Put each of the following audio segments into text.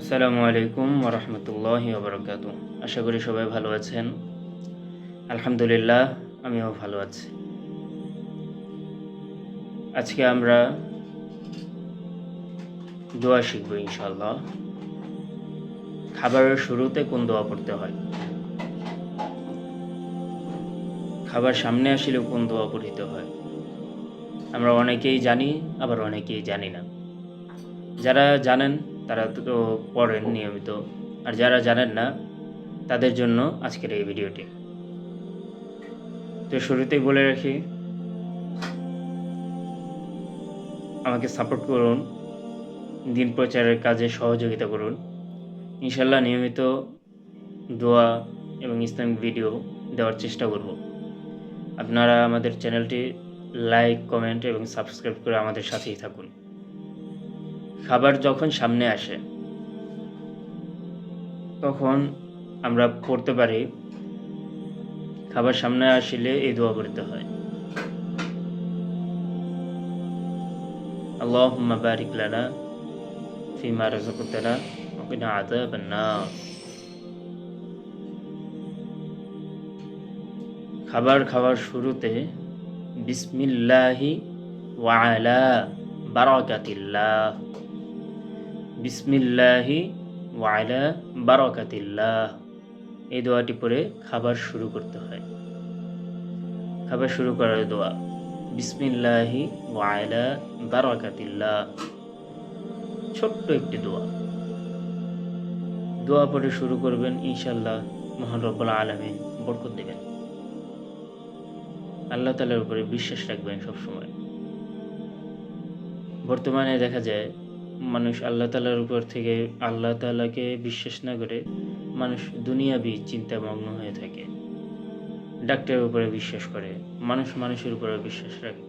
আসসালামু আলাইকুম ওরহমতুল্লাহ ওবরকাত আশা করি সবাই ভালো আছেন। আলহামদুলিল্লাহ, আমিও ভালো আছি। আজকে আমরা দোয়া শিখব ইনশাল্লাহ খাবারের শুরুতে কোন দোয়া পড়তে হয়? খাবার সামনে আসলেও কোন দোয়া পড়িতে হয়? আমরা অনেকেই জানি, আবার অনেকেই জানি না। যারা জানেন তারা তো পড়েন নিয়মিত। আর যারা জানেন না, তাদের জন্য আজকের এই ভিডিওটি। তো শুরুতেই বলে রাখি, আমাকে সাপোর্ট করুন, দিন প্রচারের কাজে সহযোগিতা করুন। ইনশাল্লাহ নিয়মিত দোয়া এবং ইসলামিক ভিডিও দেওয়ার চেষ্টা করব। আপনারা আমাদের চ্যানেলটি লাইক, কমেন্ট এবং সাবস্ক্রাইব করে আমাদের সাথেই থাকুন। খাবার যখন সামনে আসে তখন আমরা পড়তে পারি খাবার সামনে আসলে এই দোয়া পড়তে হয় اللهم بارك لنا فيما رزقتنا وقنا عذاب النار খাবার খাওয়ার শুরুতে বিসমিল্লাহি ওয়ালা বারাকাতিল্লাহ বিসমিল্লাহি ওয়ালা বারাকাতিল্লাহ। এই দোয়াটি পরে খাবার শুরু করতে হয়। খাবার শুরু করার দোয়া, বিসমিল্লাহি ওয়ালা বারাকাতিল্লাহ। ছোট্ট একটি দোয়া। দোয়া পরে শুরু করবেন ইনশাল্লাহ মহান রব্বুল আলমিন বরকত দেবেন। আল্লাহ তালার উপরে বিশ্বাস রাখবেন সবসময়। বর্তমানে দেখা যায় মানুষ আল্লাহ তালার উপর থেকে আল্লাহ তালাকে বিশ্বাস না করে মানুষ দুনিয়াবি চিন্তামগ্ন হয়ে থাকে। ডাক্তারের উপরে বিশ্বাস করে, মানুষ মানুষের উপরে বিশ্বাস রাখে।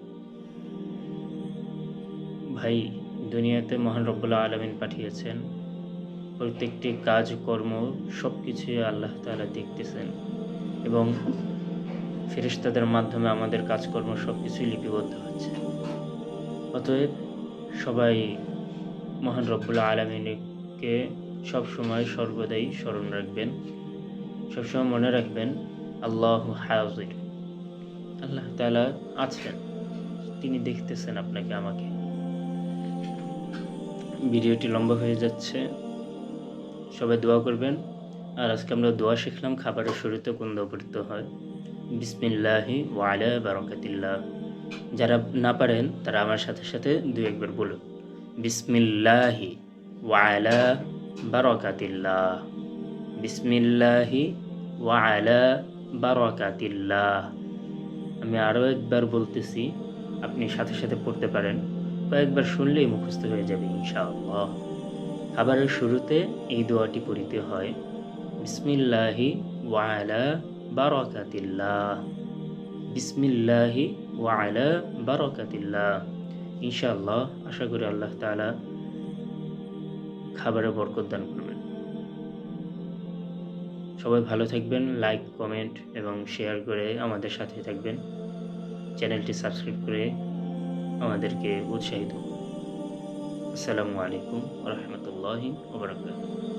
ভাই, দুনিয়াতে মহান রব্বুল্লাহ আলমিন পাঠিয়েছেন। প্রত্যেকটি কাজ, কর্ম সব কিছুই আল্লাহ তালা দেখতেছেন এবং ফেরিস্তাদের মাধ্যমে আমাদের কাজকর্ম সব কিছুই লিপিবদ্ধ হচ্ছে। অতএব সবাই মহান রব্বুল্লাহ আলমিনকে সবসময় সর্বদাই স্মরণ রাখবেন। সবসময় মনে রাখবেন, আল্লাহ হাজির। আল্লাহ তালা আছেন, তিনি দেখতেছেন আপনাকে, আমাকে। ভিডিওটি লম্বা হয়ে যাচ্ছে, সবাই দোয়া করবেন। আর আজকে আমরা দোয়া শিখলাম, খাবারের শুরুতে কোন দোয়া পড়তে হয়। বিসমিল্লাহি ওয়ালা বারকাতিল্লাহ। যারা না পারেন, তারা আমার সাথে সাথে দুই একবার বলুন। বিসমিল্লাহি ওয়ালা বারকাতিল্লাহ। বিসমিল্লাহি ওয়ালা বারকাতিল্লাহ। আমি আরও একবার বলতেছি, আপনি সাথে সাথে পড়তে পারেন। কয়েকবার শুনলেই মুখস্থ হয়ে যাবে, ইনশাআল্লাহ। খাবারের শুরুতে এই দোয়াটি পড়িতে হয়, বিসমিল্লাহি ওয়ালা বারকাতিল্লাহ। বিসমিল্লাহি ওয়ালা বারকাতিল্লাহ। ইনশাআল্লাহ আশা করি আল্লাহ তাআলা খাবারে বরকত দান করবেন। সবাই ভালো থাকবেন লাইক কমেন্ট এবং শেয়ার করে আমাদের সাথে থাকবেন। চ্যানেলটি সাবস্ক্রাইব করে আমাদেরকে উৎসাহিত আসসালামু আলাইকুম রহমতুল্লাহি ওবরাকাতুহ